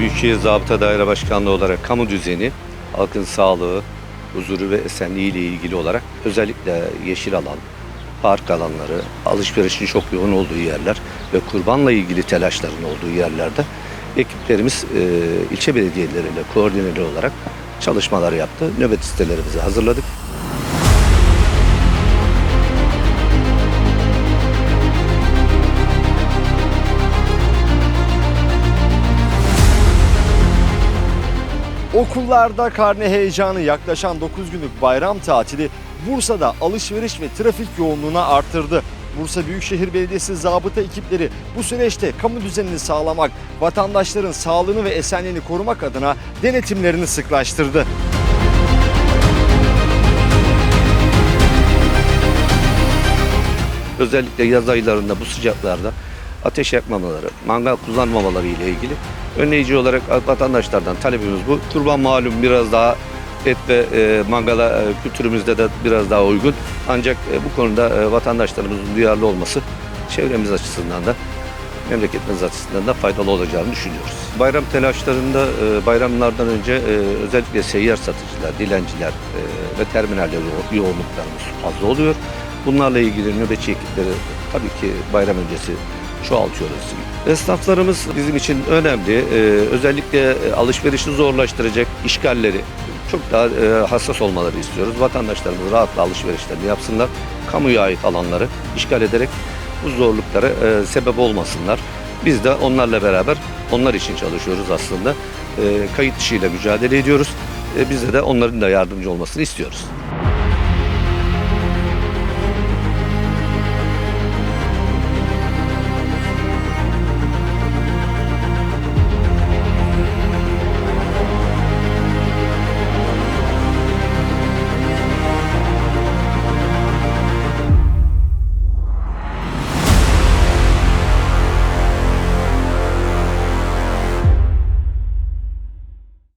Büyükşehir Zabıta Daire Başkanlığı olarak kamu düzeni, halkın sağlığı, huzuru ve esenliği ile ilgili olarak özellikle yeşil alan, park alanları, alışverişin çok yoğun olduğu yerler ve kurbanla ilgili telaşların olduğu yerlerde ekiplerimiz e, ilçe belediyeleriyle koordineli olarak çalışmalar yaptı. Nöbet listelerimizi hazırladık. Okullarda karne heyecanı yaklaşan 9 günlük bayram tatili Bursa'da alışveriş ve trafik yoğunluğunu arttırdı. Bursa Büyükşehir Belediyesi zabıta ekipleri bu süreçte kamu düzenini sağlamak, vatandaşların sağlığını ve esenliğini korumak adına denetimlerini sıklaştırdı. Özellikle yaz aylarında bu sıcaklarda ateş yakmamaları, mangal kullanmamaları ile ilgili önleyici olarak vatandaşlardan talebimiz bu. Kurban malum biraz daha et ve e, mangala e, kültürümüzde de biraz daha uygun. Ancak e, bu konuda e, vatandaşlarımızın duyarlı olması çevremiz açısından da memleketimiz açısından da faydalı olacağını düşünüyoruz. Bayram telaşlarında e, bayramlardan önce e, özellikle seyyar satıcılar, dilenciler e, ve terminaller yo- yoğunluklarımız fazla oluyor. Bunlarla ilgili nöbetçi ekipleri tabii ki bayram öncesi çoğaltıyoruz. Esnaflarımız bizim için önemli. Ee, özellikle e, alışverişi zorlaştıracak işgalleri çok daha e, hassas olmaları istiyoruz. Vatandaşlarımız rahatla alışverişlerini yapsınlar. Kamuya ait alanları işgal ederek bu zorluklara e, sebep olmasınlar. Biz de onlarla beraber onlar için çalışıyoruz aslında. E, kayıt dışıyla mücadele ediyoruz. E, biz de, de onların da yardımcı olmasını istiyoruz.